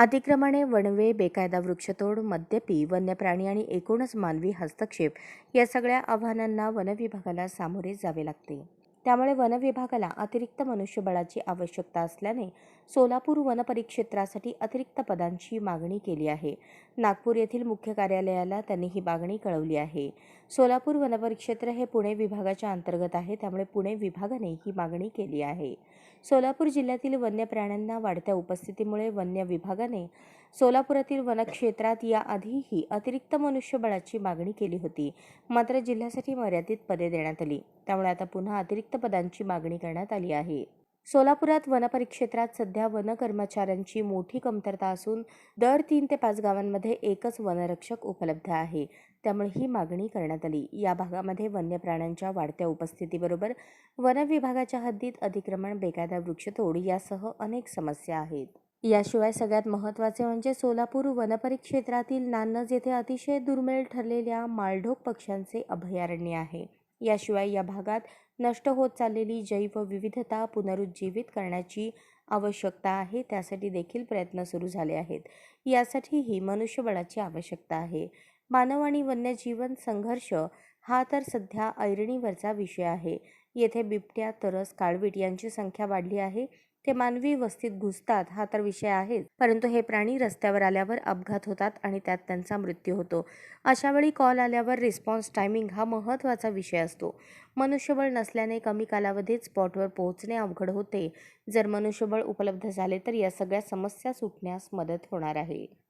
अतिक्रमणे वणवे बेकायदा वृक्षतोड मद्यपी वन्य प्राणी आणि एकूणच मानवी हस्तक्षेप या सगळ्या आव्हानांना वनविभागाला सामोरे जावे लागते. त्यामुळे वनविभागाला अतिरिक्त मनुष्यबळाची आवश्यकता असल्याने सोलापूर वनपरिक्षेत्रासाठी अतिरिक्त पदांची मागणी केली आहे. नागपूर येथील मुख्य कार्यालयाला त्यांनी ही मागणी कळवली आहे. सोलापूर वनपरिक्षेत्र हे पुणे विभागाच्या अंतर्गत आहे त्यामुळे पुणे विभागाने ही मागणी केली आहे. सोलापूर जिल्ह्यातील वन्य प्राण्यांना वाढत्या उपस्थितीमुळे वन्य विभागाने सोलापुरातील वनक्षेत्रात याआधीही अतिरिक्त मनुष्यबळाची मागणी केली होती. मात्र जिल्ह्यासाठी मर्यादित पदे देण्यात आली. त्यामुळे आता पुन्हा अतिरिक्त पदांची मागणी करण्यात आली आहे. सोलापुरात वनपरिक्षेत्रात सध्या वन कर्मचाऱ्यांची मोठी कमतरता असून दर तीन ते पाच गावांमध्ये एकच वनरक्षक उपलब्ध आहे. त्यामुळे ही मागणी करण्यात आली. या भागामध्ये वन्य प्राण्यांच्या वाढत्या उपस्थितीबरोबर वन विभागाच्या हद्दीत अतिक्रमण बेकायदा वृक्षतोड यासह अनेक समस्या आहेत. याशिवाय सगळ्यात महत्त्वाचे म्हणजे सोलापूर वनपरिक्षेत्रातील नान्नज येथे अतिशय दुर्मिळ ठरलेल्या माळढोक पक्ष्यांचे अभयारण्य आहे. याशिवाय या भागात नष्ट होत चाललेली जैवविविधता पुनरुज्जीवित करण्याची आवश्यकता आहे त्यासाठी देखील प्रयत्न सुरू झाले आहेत. यासाठीही मनुष्यबळाची आवश्यकता आहे. मानव आणि वन्यजीवन संघर्ष हा तर सध्या ऐरणीवरचा विषय आहे. येथे बिबट्या तरस काळवीट यांची संख्या वाढली आहे. ते मानवी वस्तीत घुसतात हा तर विषय आहेच. परंतु हे प्राणी रस्त्यावर आल्यावर अपघात होतात आणि त्यात त्यांचा मृत्यू होतो. अशावेळी कॉल आल्यावर रिस्पॉन्स टायमिंग हा महत्त्वाचा विषय असतो. मनुष्यबळ नसल्याने कमी कालावधीत स्पॉटवर पोहोचणे अवघड होते. जर मनुष्यबळ उपलब्ध झाले तर या सगळ्या समस्या सुटण्यास मदत होणार आहे.